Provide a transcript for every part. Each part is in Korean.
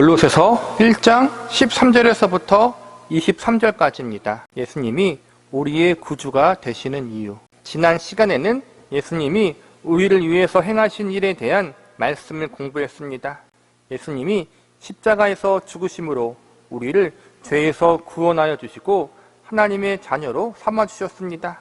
골로새서 1장 13절에서부터 23절까지입니다. 예수님이 우리의 구주가 되시는 이유. 지난 시간에는 예수님이 우리를 위해서 행하신 일에 대한 말씀을 공부했습니다. 예수님이 십자가에서 죽으심으로 우리를 죄에서 구원하여 주시고 하나님의 자녀로 삼아 주셨습니다.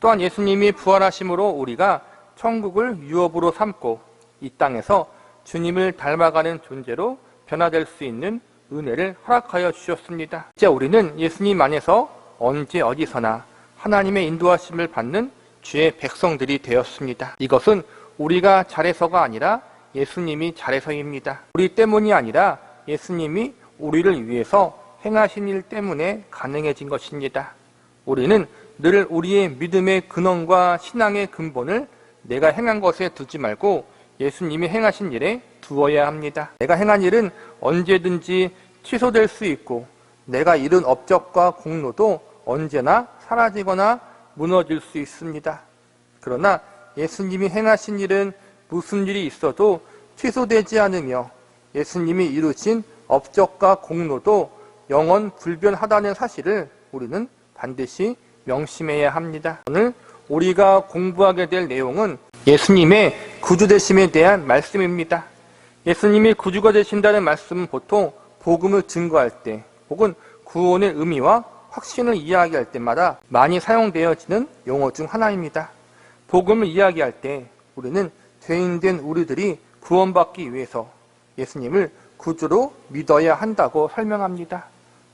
또한 예수님이 부활하심으로 우리가 천국을 유업으로 삼고 이 땅에서 주님을 닮아가는 존재로 변화될 수 있는 은혜를 허락하여 주셨습니다. 이제 우리는 예수님 안에서 언제 어디서나 하나님의 인도하심을 받는 주의 백성들이 되었습니다. 이것은 우리가 잘해서가 아니라 예수님이 잘해서입니다. 우리 때문이 아니라 예수님이 우리를 위해서 행하신 일 때문에 가능해진 것입니다. 우리는 늘 우리의 믿음의 근원과 신앙의 근본을 내가 행한 것에 두지 말고 예수님이 행하신 일에 두어야 합니다. 내가 행한 일은 언제든지 취소될 수 있고 내가 이룬 업적과 공로도 언제나 사라지거나 무너질 수 있습니다. 그러나 예수님이 행하신 일은 무슨 일이 있어도 취소되지 않으며 예수님이 이루신 업적과 공로도 영원 불변하다는 사실을 우리는 반드시 명심해야 합니다. 오늘 우리가 공부하게 될 내용은 예수님의 구주 되심에 대한 말씀입니다. 예수님이 구주가 되신다는 말씀은 보통 복음을 증거할 때 혹은 구원의 의미와 확신을 이야기할 때마다 많이 사용되어지는 용어 중 하나입니다. 복음을 이야기할 때 우리는 죄인된 우리들이 구원받기 위해서 예수님을 구주로 믿어야 한다고 설명합니다.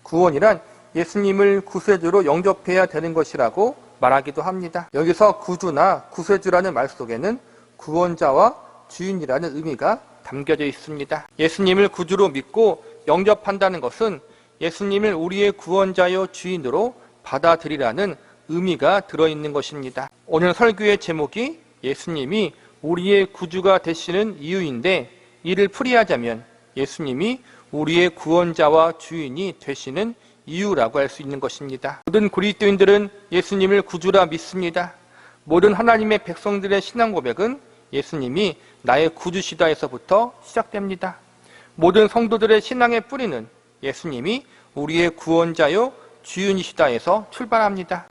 구원이란 예수님을 구세주로 영접해야 되는 것이라고 말하기도 합니다. 여기서 구주나 구세주라는 말 속에는 구원자와 주인이라는 의미가 담겨져 있습니다. 예수님을 구주로 믿고 영접한다는 것은 예수님을 우리의 구원자요 주인으로 받아들이라는 의미가 들어있는 것입니다. 오늘 설교의 제목이 예수님이 우리의 구주가 되시는 이유인데 이를 풀이하자면 예수님이 우리의 구원자와 주인이 되시는 이유라고 할 수 있는 것입니다. 모든 그리스도인들은 예수님을 구주라 믿습니다. 모든 하나님의 백성들의 신앙 고백은 예수님이 나의 구주시다에서부터 시작됩니다. 모든 성도들의 신앙의 뿌리는 예수님이 우리의 구원자요 주인이시다에서 출발합니다.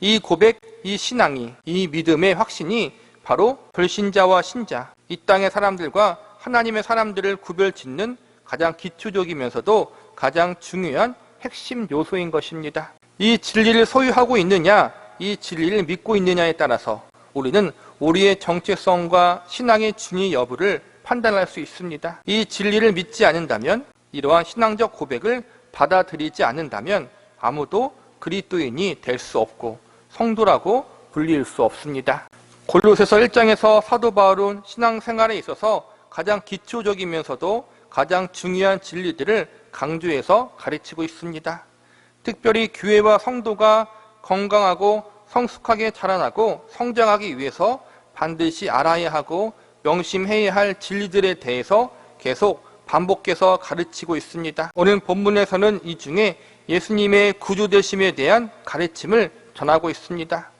이 고백, 이 신앙이, 이 믿음의 확신이 바로 불신자와 신자, 이 땅의 사람들과 하나님의 사람들을 구별 짓는 가장 기초적이면서도 가장 중요한 핵심 요소인 것입니다. 이 진리를 소유하고 있느냐, 이 진리를 믿고 있느냐에 따라서 우리는 우리의 정체성과 신앙의 중의 여부를 판단할 수 있습니다. 이 진리를 믿지 않는다면, 이러한 신앙적 고백을 받아들이지 않는다면 아무도 그리스도인이 될 수 없고 성도라고 불릴 수 없습니다. 골로새서 1장에서 사도 바울은 신앙생활에 있어서 가장 기초적이면서도 가장 중요한 진리들을 강조해서 가르치고 있습니다. 특별히 교회와 성도가 건강하고 성숙하게 자라나고 성장하기 위해서 반드시 알아야 하고 명심해야 할 진리들에 대해서 계속 반복해서 가르치고 있습니다. 오늘 본문에서는 이 중에 예수님의 구주되심에 대한 가르침을 전하고 있습니다.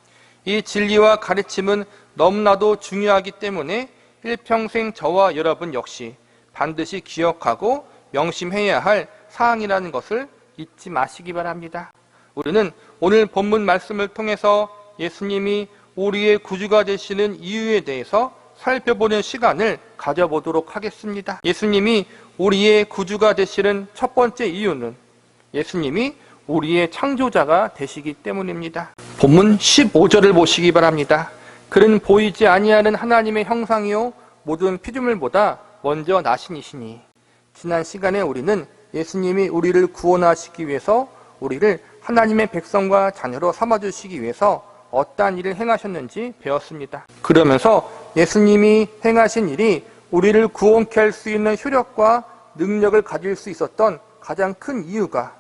이 진리와 가르침은 너무나도 중요하기 때문에 일평생 저와 여러분 역시 반드시 기억하고 명심해야 할 사항이라는 것을 잊지 마시기 바랍니다. 우리는 오늘 본문 말씀을 통해서 예수님이 우리의 구주가 되시는 이유에 대해서 살펴보는 시간을 가져보도록 하겠습니다. 예수님이 우리의 구주가 되시는 첫 번째 이유는 예수님이 우리의 창조자가 되시기 때문입니다. 본문 15절을 보시기 바랍니다. 그는 보이지 아니하는 하나님의 형상이요 모든 피조물보다 먼저 나신이시니 지난 시간에 우리는 예수님이 우리를 구원하시기 위해서 우리를 하나님의 백성과 자녀로 삼아주시기 위해서 어떠한 일을 행하셨는지 배웠습니다. 그러면서 예수님이 행하신 일이 우리를 구원케 할 수 있는 효력과 능력을 가질 수 있었던 가장 큰 이유가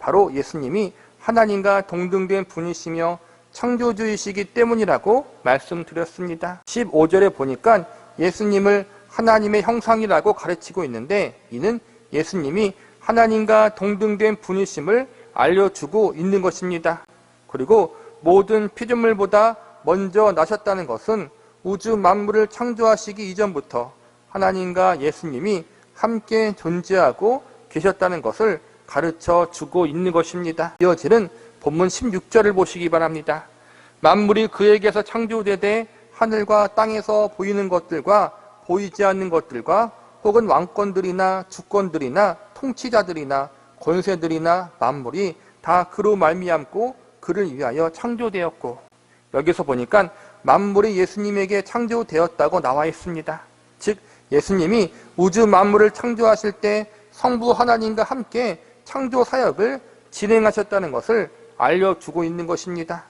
바로 예수님이 하나님과 동등된 분이시며 창조주이시기 때문이라고 말씀드렸습니다. 15절에 보니까 예수님을 하나님의 형상이라고 가르치고 있는데 이는 예수님이 하나님과 동등된 분이심을 알려주고 있는 것입니다. 그리고 모든 피조물보다 먼저 나셨다는 것은 우주 만물을 창조하시기 이전부터 하나님과 예수님이 함께 존재하고 계셨다는 것을 가르쳐 주고 있는 것입니다. 이어지는 본문 16절을 보시기 바랍니다. 만물이 그에게서 창조되되 하늘과 땅에서 보이는 것들과 보이지 않는 것들과 혹은 왕권들이나 주권들이나 통치자들이나 권세들이나 만물이 다 그로 말미암고 그를 위하여 창조되었고 여기서 보니까 만물이 예수님에게 창조되었다고 나와 있습니다. 즉 예수님이 우주 만물을 창조하실 때 성부 하나님과 함께 창조 사역을 진행하셨다는 것을 알려주고 있는 것입니다.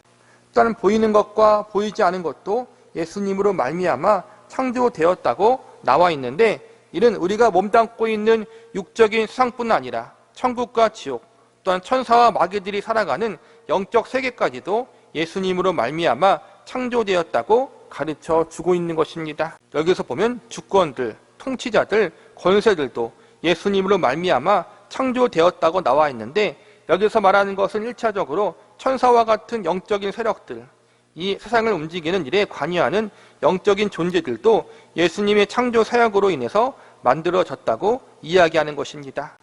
또한 보이는 것과 보이지 않은 것도 예수님으로 말미암아 창조되었다고 나와 있는데 이는 우리가 몸담고 있는 육적인 세상뿐 아니라 천국과 지옥 또한 천사와 마귀들이 살아가는 영적 세계까지도 예수님으로 말미암아 창조되었다고 가르쳐 주고 있는 것입니다. 여기서 보면 주권들, 통치자들, 권세들도 예수님으로 말미암아 창조되었다고 나와 있는데 여기서 말하는 것은 일차적으로 천사와 같은 영적인 세력들, 이 세상을 움직이는 일에 관여하는 영적인 존재들도 예수님의 창조 사역으로 인해서 만들어졌다고 이야기하는 것입니다.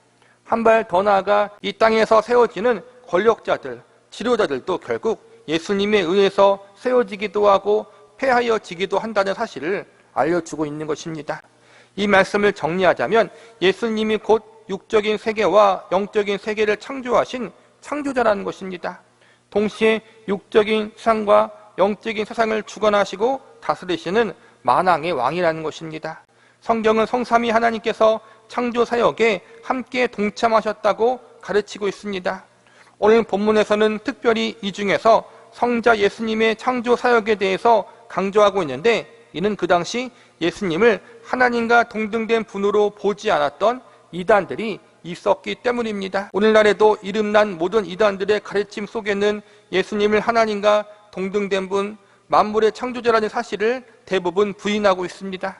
한 발 더 나아가 이 땅에서 세워지는 권력자들, 지도자들도 결국 예수님에 의해서 세워지기도 하고 폐하여지기도 한다는 사실을 알려주고 있는 것입니다. 이 말씀을 정리하자면 예수님이 곧 육적인 세계와 영적인 세계를 창조하신 창조자라는 것입니다. 동시에 육적인 세상과 영적인 세상을 주관하시고 다스리시는 만왕의 왕이라는 것입니다. 성경은 성삼위 하나님께서 창조 사역에 함께 동참하셨다고 가르치고 있습니다. 오늘 본문에서는 특별히 이 중에서 성자 예수님의 창조 사역에 대해서 강조하고 있는데 이는 그 당시 예수님을 하나님과 동등된 분으로 보지 않았던 이단들이 있었기 때문입니다. 오늘날에도 이름난 모든 이단들의 가르침 속에는 예수님을 하나님과 동등된 분, 만물의 창조자라는 사실을 대부분 부인하고 있습니다.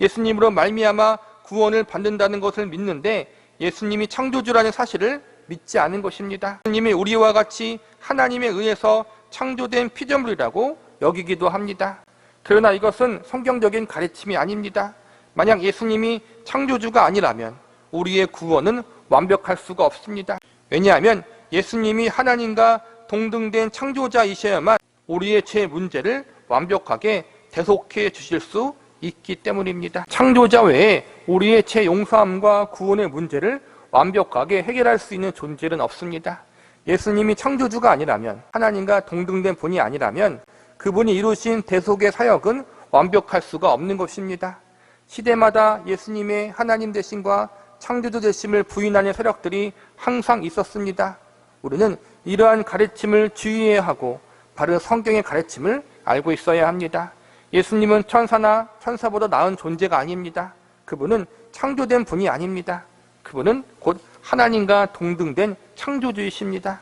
예수님으로 말미암아 구원을 받는다는 것을 믿는데 예수님이 창조주라는 사실을 믿지 않은 것입니다. 예수님이 우리와 같이 하나님에 의해서 창조된 피조물이라고 여기기도 합니다. 그러나 이것은 성경적인 가르침이 아닙니다. 만약 예수님이 창조주가 아니라면 우리의 구원은 완벽할 수가 없습니다. 왜냐하면 예수님이 하나님과 동등된 창조자이셔야만 우리의 죄 문제를 완벽하게 대속해 주실 수 있기 때문입니다. 창조자 외에 우리의 죄 용서함과 구원의 문제를 완벽하게 해결할 수 있는 존재는 없습니다. 예수님이 창조주가 아니라면 하나님과 동등된 분이 아니라면 그분이 이루신 대속의 사역은 완벽할 수가 없는 것입니다. 시대마다 예수님의 하나님 되심과 창조주 되심을 부인하는 세력들이 항상 있었습니다. 우리는 이러한 가르침을 주의해야 하고 바른 성경의 가르침을 알고 있어야 합니다. 예수님은 천사나 천사보다 나은 존재가 아닙니다. 그분은 창조된 분이 아닙니다. 그분은 곧 하나님과 동등된 창조주이십니다.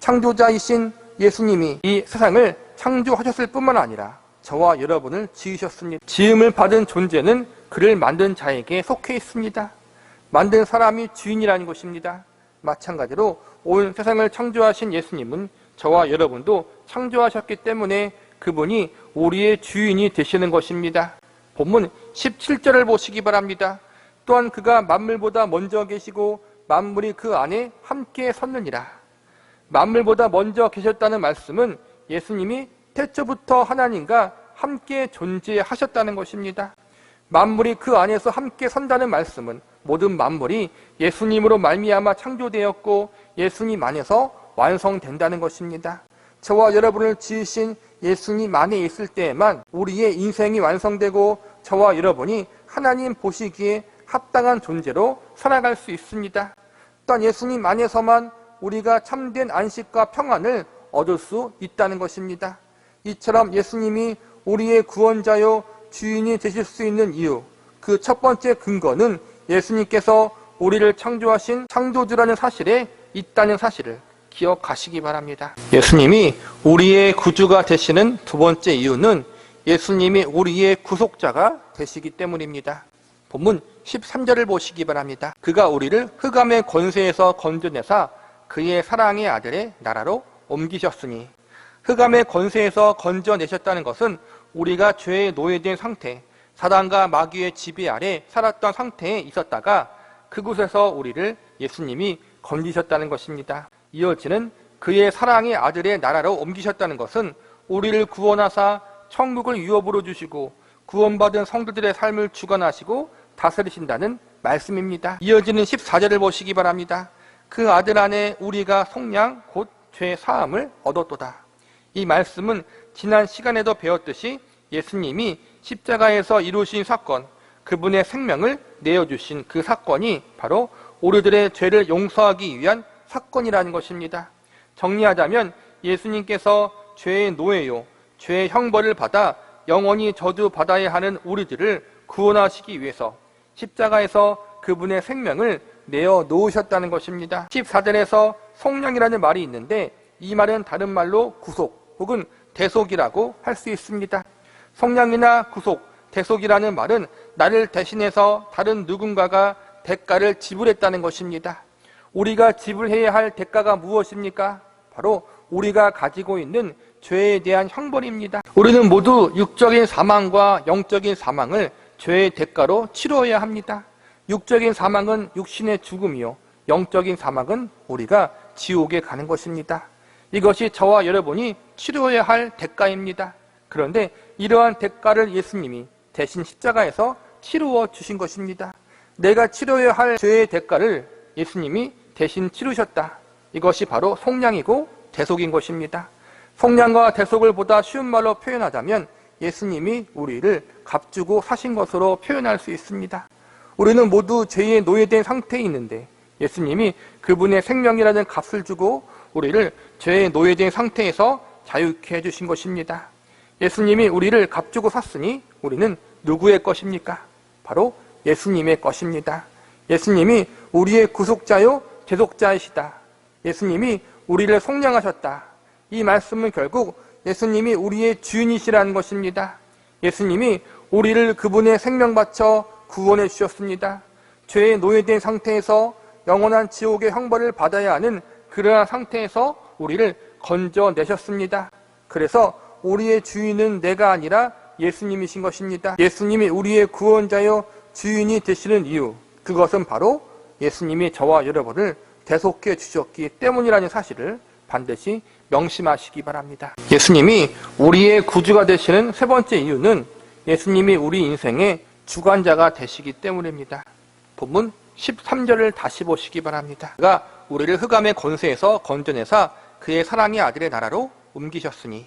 창조자이신 예수님이 이 세상을 창조하셨을 뿐만 아니라 저와 여러분을 지으셨습니다. 지음을 받은 존재는 그를 만든 자에게 속해 있습니다. 만든 사람이 주인이라는 것입니다. 마찬가지로 온 세상을 창조하신 예수님은 저와 여러분도 창조하셨기 때문에 그분이 우리의 주인이 되시는 것입니다. 본문 17절을 보시기 바랍니다. 또한 그가 만물보다 먼저 계시고 만물이 그 안에 함께 섰느니라. 만물보다 먼저 계셨다는 말씀은 예수님이 태초부터 하나님과 함께 존재하셨다는 것입니다. 만물이 그 안에서 함께 선다는 말씀은 모든 만물이 예수님으로 말미암아 창조되었고 예수님 안에서 완성된다는 것입니다. 저와 여러분을 지으신 예수님 안에 있을 때에만 우리의 인생이 완성되고 저와 여러분이 하나님 보시기에 합당한 존재로 살아갈 수 있습니다. 또한 예수님 안에서만 우리가 참된 안식과 평안을 얻을 수 있다는 것입니다. 이처럼 예수님이 우리의 구원자요 주인이 되실 수 있는 이유, 그 첫 번째 근거는 예수님께서 우리를 창조하신 창조주라는 사실에 있다는 사실을 기억하시기 바랍니다. 예수님이 우리의 구주가 되시는 두 번째 이유는 예수님이 우리의 구속자가 되시기 때문입니다. 본문 13절을 보시기 바랍니다. 그가 우리를 흑암의 권세에서 건져내사 그의 사랑의 아들의 나라로 옮기셨으니 흑암의 권세에서 건져내셨다는 것은 우리가 죄에 노예된 상태, 사단과 마귀의 지배 아래 살았던 상태에 있었다가 그곳에서 우리를 예수님이 건지셨다는 것입니다. 이어지는 그의 사랑의 아들의 나라로 옮기셨다는 것은 우리를 구원하사 천국을 유업으로 주시고 구원받은 성도들의 삶을 주관하시고 다스리신다는 말씀입니다. 이어지는 14절을 보시기 바랍니다. 그 아들 안에 우리가 속량 곧 죄 사함을 얻었도다. 이 말씀은 지난 시간에도 배웠듯이 예수님이 십자가에서 이루신 사건, 그분의 생명을 내어주신 그 사건이 바로 우리들의 죄를 용서하기 위한 사건이라는 것입니다. 정리하자면 예수님께서 죄의 노예요, 죄의 형벌을 받아 영원히 저주받아야 하는 우리들을 구원하시기 위해서 십자가에서 그분의 생명을 내어 놓으셨다는 것입니다. 14절에서 성령이라는 말이 있는데 이 말은 다른 말로 구속 혹은 대속이라고 할 수 있습니다. 성령이나 구속, 대속이라는 말은 나를 대신해서 다른 누군가가 대가를 지불했다는 것입니다. 우리가 지불해야 할 대가가 무엇입니까? 바로 우리가 가지고 있는 죄에 대한 형벌입니다. 우리는 모두 육적인 사망과 영적인 사망을 죄의 대가로 치러야 합니다. 육적인 사망은 육신의 죽음이요. 영적인 사망은 우리가 지옥에 가는 것입니다. 이것이 저와 여러분이 치러야 할 대가입니다. 그런데 이러한 대가를 예수님이 대신 십자가에서 치루어 주신 것입니다. 내가 치러야 할 죄의 대가를 예수님이 대신 치르셨다. 이것이 바로 속량이고 대속인 것입니다. 속량과 대속을 보다 쉬운 말로 표현하자면 예수님이 우리를 값주고 사신 것으로 표현할 수 있습니다. 우리는 모두 죄의 노예된 상태에 있는데 예수님이 그분의 생명이라는 값을 주고 우리를 죄의 노예된 상태에서 자유케 해주신 것입니다. 예수님이 우리를 값주고 샀으니 우리는 누구의 것입니까? 바로 예수님의 것입니다. 예수님이 우리의 구속자요 대속자이시다. 예수님이 우리를 속량하셨다. 이 말씀은 결국 예수님이 우리의 주인이시라는 것입니다. 예수님이 우리를 그분의 생명 바쳐 구원해 주셨습니다. 죄의 노예된 상태에서 영원한 지옥의 형벌을 받아야 하는 그러한 상태에서 우리를 건져내셨습니다. 그래서 우리의 주인은 내가 아니라 예수님이신 것입니다. 예수님이 우리의 구원자요 주인이 되시는 이유, 그것은 바로 예수님이 저와 여러분을 대속해 주셨기 때문이라는 사실을 반드시 명심하시기 바랍니다. 예수님이 우리의 구주가 되시는 세 번째 이유는 예수님이 우리 인생의 주관자가 되시기 때문입니다. 본문 13절을 다시 보시기 바랍니다. 그가 우리를 흑암의 권세에서 건져내사 그의 사랑의 아들의 나라로 옮기셨으니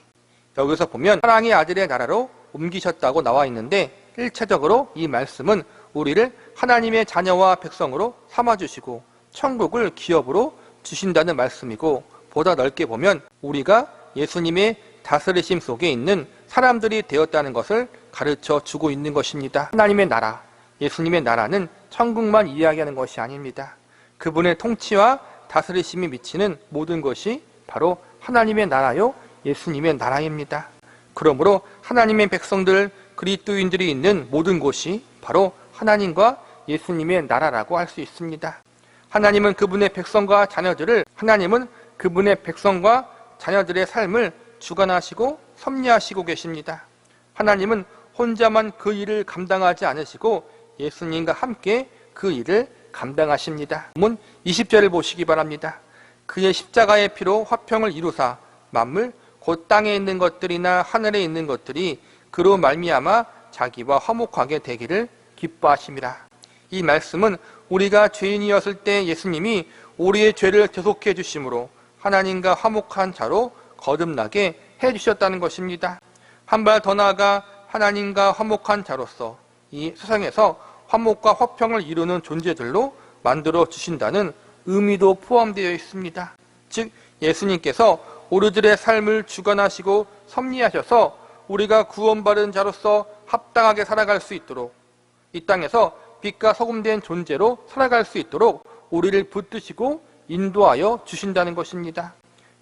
여기서 보면 사랑의 아들의 나라로 옮기셨다고 나와 있는데 일차적으로 이 말씀은 우리를 하나님의 자녀와 백성으로 삼아주시고 천국을 기업으로 주신다는 말씀이고 보다 넓게 보면 우리가 예수님의 다스리심 속에 있는 사람들이 되었다는 것을 가르쳐 주고 있는 것입니다. 하나님의 나라, 예수님의 나라는 천국만 이야기하는 것이 아닙니다. 그분의 통치와 다스리심이 미치는 모든 것이 바로 하나님의 나라요, 예수님의 나라입니다. 그러므로 하나님의 백성들, 그리스도인들이 있는 모든 곳이 바로 하나님과 예수님의 나라라고 할 수 있습니다. 하나님은 그분의 백성과 자녀들을 하나님은 그분의 백성과 자녀들의 삶을 주관하시고 섭리하시고 계십니다. 하나님은 혼자만 그 일을 감당하지 않으시고 예수님과 함께 그 일을 감당하십니다. 문 20절을 보시기 바랍니다. 그의 십자가의 피로 화평을 이루사 만물 곧 땅에 있는 것들이나 하늘에 있는 것들이 그로 말미암아 자기와 화목하게 되기를 기뻐하심이라. 이 말씀은 우리가 죄인이었을 때 예수님이 우리의 죄를 대속해 주심으로 하나님과 화목한 자로 거듭나게 해 주셨다는 것입니다. 한 발 더 나아가 하나님과 화목한 자로서 이 세상에서 화목과 화평을 이루는 존재들로 만들어 주신다는 의미도 포함되어 있습니다. 즉 예수님께서 우리들의 삶을 주관하시고 섭리하셔서 우리가 구원받은 자로서 합당하게 살아갈 수 있도록 이 땅에서 빛과 소금된 존재로 살아갈 수 있도록 우리를 붙드시고 인도하여 주신다는 것입니다.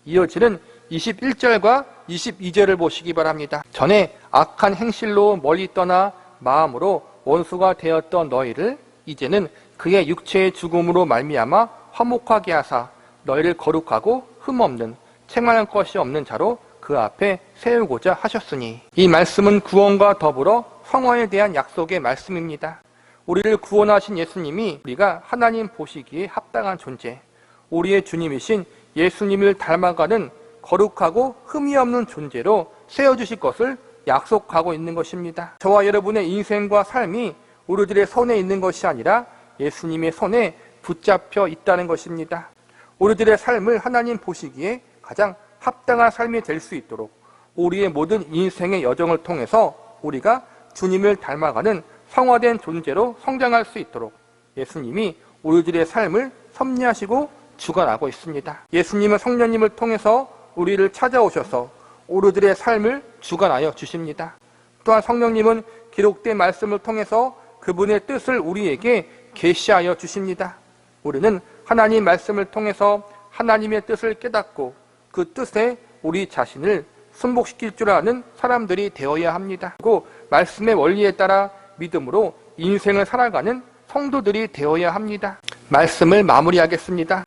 이어지는 21절과 22절을 보시기 바랍니다. 전에 악한 행실로 멀리 떠나 마음으로 원수가 되었던 너희를 이제는 그의 육체의 죽음으로 말미암아 화목하게 하사 너희를 거룩하고 흠없는 책망할 것이 없는 자로 그 앞에 세우고자 하셨으니 이 말씀은 구원과 더불어 성화에 대한 약속의 말씀입니다. 우리를 구원하신 예수님이 우리가 하나님 보시기에 합당한 존재, 우리의 주님이신 예수님을 닮아가는 거룩하고 흠이 없는 존재로 세워주실 것을 약속하고 있는 것입니다. 저와 여러분의 인생과 삶이 우리들의 손에 있는 것이 아니라 예수님의 손에 붙잡혀 있다는 것입니다. 우리들의 삶을 하나님 보시기에 가장 합당한 삶이 될 수 있도록 우리의 모든 인생의 여정을 통해서 우리가 주님을 닮아가는 성화된 존재로 성장할 수 있도록 예수님이 우리들의 삶을 섭리하시고 주관하고 있습니다. 예수님은 성령님을 통해서 우리를 찾아오셔서 우리들의 삶을 주관하여 주십니다. 또한 성령님은 기록된 말씀을 통해서 그분의 뜻을 우리에게 계시하여 주십니다. 우리는 하나님 말씀을 통해서 하나님의 뜻을 깨닫고 그 뜻에 우리 자신을 순복시킬 줄 아는 사람들이 되어야 합니다. 그리고 말씀의 원리에 따라 믿음으로 인생을 살아가는 성도들이 되어야 합니다. 말씀을 마무리하겠습니다.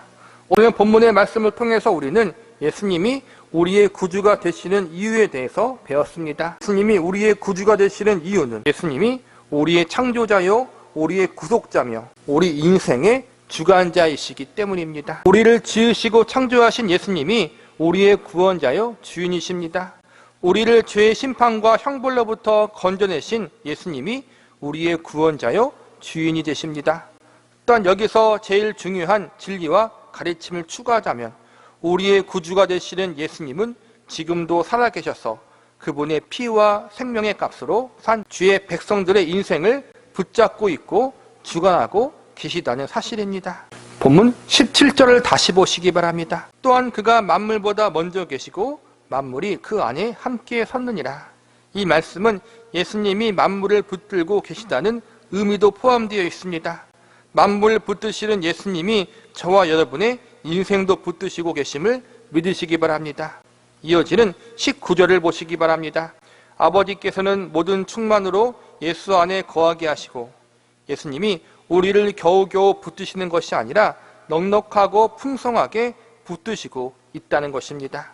오늘 본문의 말씀을 통해서 우리는 예수님이 우리의 구주가 되시는 이유에 대해서 배웠습니다. 예수님이 우리의 구주가 되시는 이유는 예수님이 우리의 창조자요, 우리의 구속자며 우리 인생의 주관자이시기 때문입니다. 우리를 지으시고 창조하신 예수님이 우리의 구원자요, 주인이십니다. 우리를 죄의 심판과 형벌로부터 건져내신 예수님이 우리의 구원자요, 주인이 되십니다. 또한 여기서 제일 중요한 진리와 가르침을 추가하자면 우리의 구주가 되시는 예수님은 지금도 살아계셔서 그분의 피와 생명의 값으로 산 주의 백성들의 인생을 붙잡고 있고 주관하고 계시다는 사실입니다. 본문 17절을 다시 보시기 바랍니다. 또한 그가 만물보다 먼저 계시고 만물이 그 안에 함께 섰느니라. 이 말씀은 예수님이 만물을 붙들고 계시다는 의미도 포함되어 있습니다. 만물 붙드시는 예수님이 저와 여러분의 인생도 붙드시고 계심을 믿으시기 바랍니다. 이어지는 19절을 보시기 바랍니다. 아버지께서는 모든 충만으로 예수 안에 거하게 하시고 예수님이 우리를 겨우겨우 붙드시는 것이 아니라 넉넉하고 풍성하게 붙드시고 있다는 것입니다.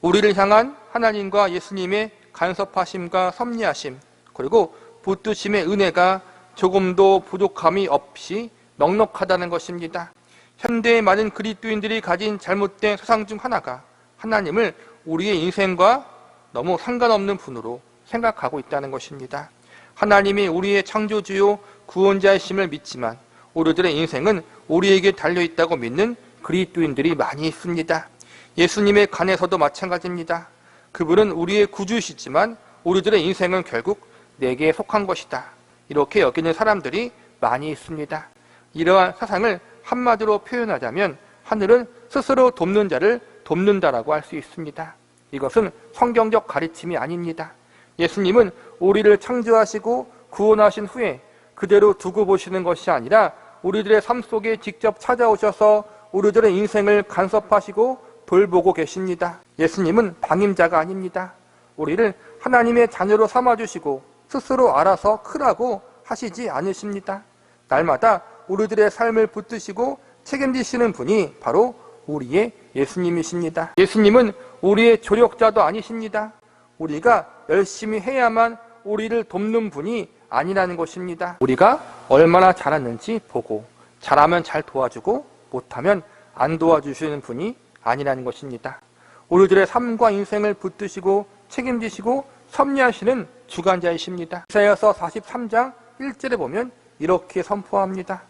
우리를 향한 하나님과 예수님의 간섭하심과 섭리하심 그리고 붙드심의 은혜가 조금도 부족함이 없이 넉넉하다는 것입니다. 현대의 많은 그리스도인들이 가진 잘못된 사상 중 하나가 하나님을 우리의 인생과 너무 상관없는 분으로 생각하고 있다는 것입니다. 하나님이 우리의 창조주요 구원자이심을 믿지만 우리들의 인생은 우리에게 달려 있다고 믿는 그리스도인들이 많이 있습니다. 예수님의 간에서도 마찬가지입니다. 그분은 우리의 구주시지만 우리들의 인생은 결국 내게 속한 것이다. 이렇게 여기는 사람들이 많이 있습니다. 이러한 사상을 한마디로 표현하자면 하늘은 스스로 돕는 자를 돕는다라고 할 수 있습니다. 이것은 성경적 가르침이 아닙니다. 예수님은 우리를 창조하시고 구원하신 후에 그대로 두고 보시는 것이 아니라 우리들의 삶 속에 직접 찾아오셔서 우리들의 인생을 간섭하시고 돌보고 계십니다. 예수님은 방임자가 아닙니다. 우리를 하나님의 자녀로 삼아주시고 스스로 알아서 크라고 하시지 않으십니다. 날마다 우리들의 삶을 붙드시고 책임지시는 분이 바로 우리의 예수님이십니다. 예수님은 우리의 조력자도 아니십니다. 우리가 열심히 해야만 우리를 돕는 분이 아니라는 것입니다. 우리가 얼마나 잘하는지 보고 잘하면 잘 도와주고 못하면 안 도와주시는 분이 아니라는 것입니다. 우리들의 삶과 인생을 붙드시고 책임지시고 섭리하시는 주관자이십니다. 이사야서 43장 1절에 보면 이렇게 선포합니다.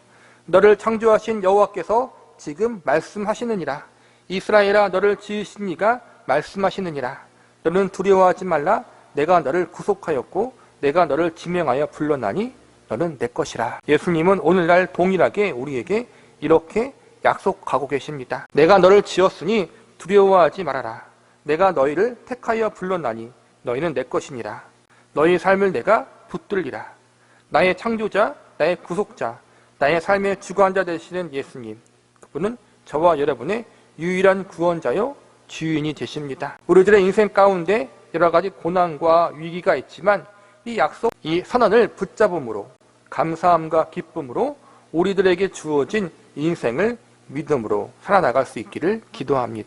너를 창조하신 여호와께서 지금 말씀하시느니라. 이스라엘아 너를 지으신 이가 말씀하시느니라. 너는 두려워하지 말라. 내가 너를 구속하였고 내가 너를 지명하여 불러나니 너는 내 것이라. 예수님은 오늘날 동일하게 우리에게 이렇게 약속하고 계십니다. 내가 너를 지었으니 두려워하지 말아라. 내가 너희를 택하여 불렀나니 너희는 내 것이니라. 너희 삶을 내가 붙들리라. 나의 창조자, 나의 구속자, 나의 삶의 주관자 되시는 예수님. 그분은 저와 여러분의 유일한 구원자요, 주인이 되십니다. 우리들의 인생 가운데 여러 가지 고난과 위기가 있지만 이 약속, 이 선언을 붙잡음으로 감사함과 기쁨으로 우리들에게 주어진 인생을 믿음으로 살아나갈 수 있기를 기도합니다.